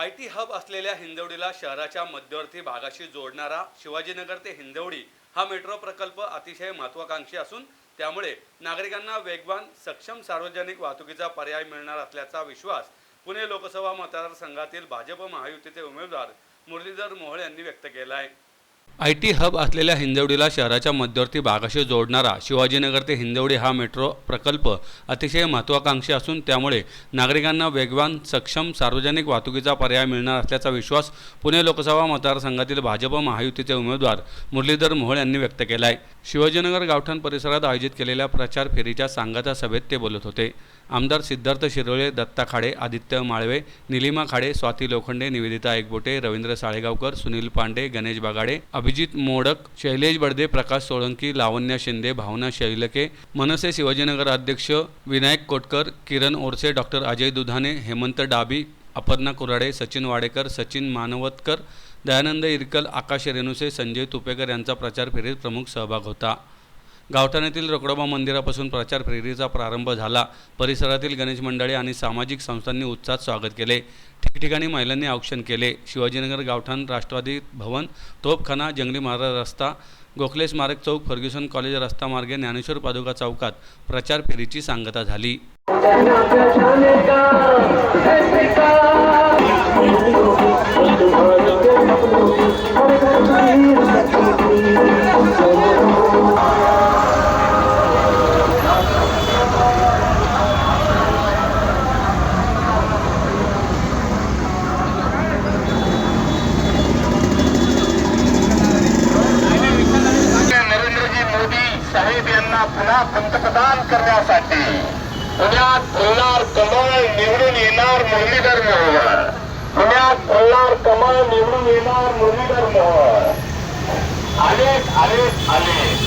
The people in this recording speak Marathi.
आय टी हब असलेल्या हिंदवडीला शहराच्या मध्यवर्ती भागाशी जोडणारा शिवाजीनगर ते हिंदवडी हा मेट्रो प्रकल्प अतिशय महत्त्वाकांक्षी असून त्यामुळे नागरिकांना वेगवान सक्षम सार्वजनिक वाहतुकीचा पर्याय मिळणार असल्याचा विश्वास पुणे लोकसभा मतदारसंघातील भाजप महायुतीचे उमेदवार मुरलीधर मोहोळ यांनी व्यक्त केला आहे. आय टी हब असलेल्या हिंजवडीला शहराच्या मध्यवर्ती भागाशी जोडणारा शिवाजीनगर ते हिंजवडी हा मेट्रो प्रकल्प अतिशय महत्त्वाकांक्षी असून त्यामुळे नागरिकांना वेगवान सक्षम सार्वजनिक वाहतुकीचा पर्याय मिळणार असल्याचा विश्वास पुणे लोकसभा मतदारसंघातील भाजप महायुतीचे उमेदवार मुरलीधर मोहोळ यांनी व्यक्त केला आहे शिवाजीनगर गावठाण परिसरात आयोजित केलेल्या प्रचार फेरीच्या सांगाता सभेत ते बोलत होते. आमदार सिद्धार्थ शिरोळे दत्ता खाडे आदित्य माळवे निलिमा खाडे स्वाती लोखंडे निवेदिता एकबोटे रवींद्र साळेगावकर सुनील पांडे गणेश बागाडे अभिजित मोडक शैलेश बडदे प्रकाश सोळंकी लावण्य शिंदे भावना शैलके मनसे शिवाजीनगर अध्यक्ष विनायक कोटकर किरण ओरसे डॉक्टर अजय दुधाने हेमंत डाबी अपर्णा कुराडे सचिन वाडेकर सचिन मानवतकर दयानंद इरकल आकाश रेणुसे संजय तुपेकर यांचा प्रचार फेरीत प्रमुख सहभाग होता. गावठाण्यातील रोकडोबा मंदिरापासून प्रचार फेरीचा प्रारंभ झाला परिसरातील गणेश मंडळे आणि सामाजिक संस्थांनी उत्साहात स्वागत केले ठिकठिकाणी महिलांनी औक्षण केले शिवाजीनगर गावठाण राष्ट्रवादी भवन तोपखाना जंगली महाराज रस्ता गोखले स्मारक चौक फर्ग्युसन कॉलेज रस्ता मार्गे ज्ञानेश्वर पादुका चौकात प्रचार फेरीची सांगता झाली पुन्हा पंतप्रधान करण्यासाठी पुण्यात फुलणार कमळ निवडून येणार मुरलीधर मोहर पुण्यात फुलणार कमळ निवडून येणार मुरलीधर मोहर अनेक अनेक आले